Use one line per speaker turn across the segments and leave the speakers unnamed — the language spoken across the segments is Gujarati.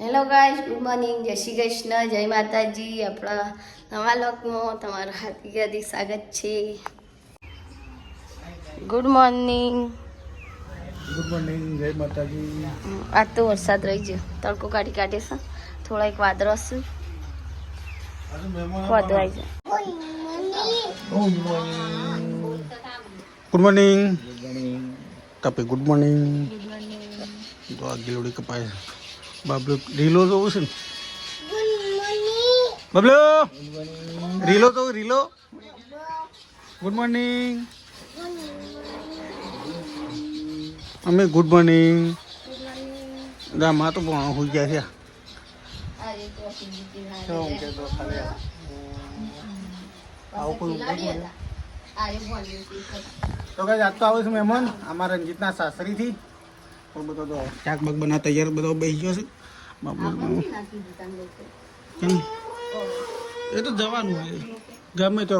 હેલો ગાઈસ ગુડ મોર્નિંગ જય શ્રી કૃષ્ણ જય માતાજી. આપણા નવા લોકમાં તમારું હાર્દિક હાર્દિક સ્વાગત છે. ગુડ મોર્નિંગ
ગુડ મોર્નિંગ જય માતાજી.
આજ તો વરસાદ રહી ગયો. તડકો કાઢી કાઢે છે. થોડા એક વાદળો છે વાદળ આવી જાય.
ગુડ મોર્નિંગ કપી ગુડ મોર્નિંગ તો આ ગીલોડી કપાય બાબલો રીલો જોવું છે ને? બાબલો! રીલો તો રીલો? Good morning. અમે ગુડ મોર્નિંગ. દા માં તો પણ હોઈ ગયા છે. તો કઈ આજ તો આવે છે મહેમાન. અમારા રંજીતના સાસરીથી. પણ બધો તો શાક બાક બના તૈયાર બધો બેસી ગયો છે? એ તો જવાનું હોય. ગમે તો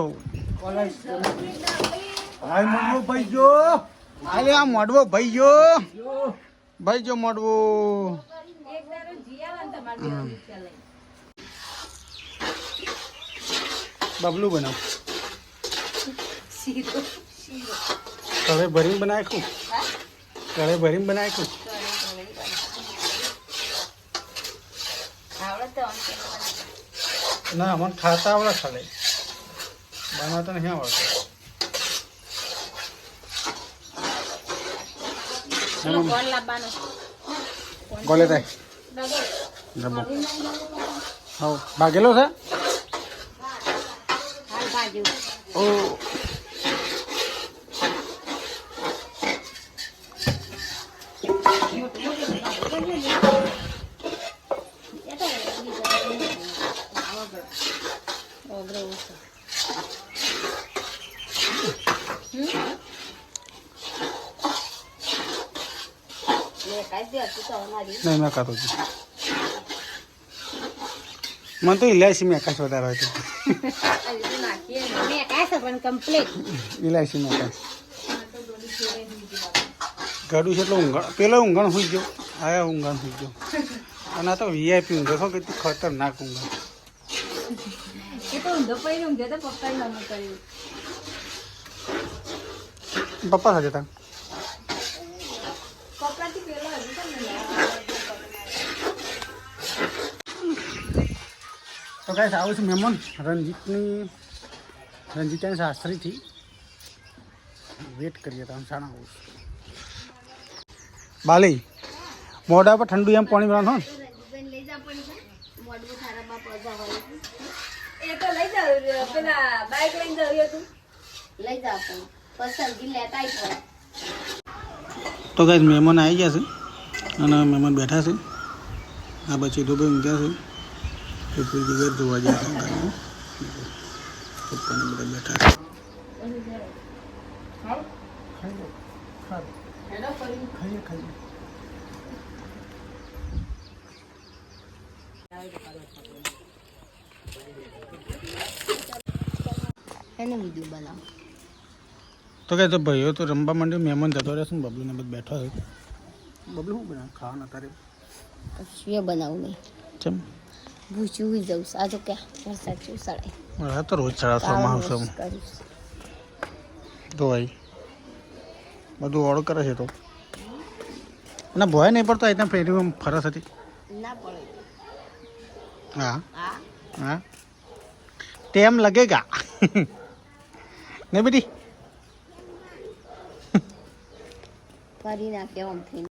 હાય મોડવો ભાઈ જો અરે આ મોડવો ભાઈ જો ભાઈ જો મોડવો. બબલું બનાવ. કળે ભરીને બનાવ્યું કળે ભરીને બનાવ્યું ના મને ખાતા આવડે ખાલી. બનાવતા નહીં આવડતું. ગોલે થાય ડબ્બો. હા ભાગેલો છે? ઓ. નહીં મેં કાતો છું મને તો ઇલાયચી મેં આકાશ વધારે હોય ઇલાયચી મેં ગડું ગાડું છે એટલે ઊંઘણ પેલો ઊંઘણ હોઈ ગયો. આયા ઊંઘણ હોઈ ગયો. અને આ તો વીઆઈપી ઊંઘે છો કે ખતરનાક ઊંઘણ. પપ્પા સાથે તા તો કાંઈ આવું છું મહેમાન રણજીતની રણજીતાની શાસ્ત્રીથી વેટ કરીએ તો આમ સાણા આવું બાલી મોઢા પર ઠંડુ એમ પાણી
લઈ પણ. પસંદગી લેતા આવી
તો કઈ મહેમાન આવી ગયા છે. અને મહેમાન બેઠા છે. આ પછી તો ભાઈ ઊંઘ્યા છે. તો કોઈ જગ્યાએ જોવા જાય છે. પપ્પાને બધા બેઠા છે. ખાઈએ ખાઈએ.
એને વીડિયો બનાવ.
તો કે તો ભાઈઓ તો રમવા માંડ્યો મહેમાન જતો રહેશે ને બબલુને બધું બેઠો છે. બબલુ શું બનાવ? ખાવાના તારે
શું બનાવું નહીં.
કેમ?
ભૂસું જવું આ તો ક્યાં? વરસાદ સળાય
આ તો રોજ છમાં આવશે તો ભાઈ બધું ઓર્ડર કરે છે તો. ના ભોય નહીં પડતો અહીંયા ફેરી ફરસ હતી.
ના પડે. હા.
હા. ટેમ લગેગા. ને બેટી?
ફરી નાખે આમ થઈને.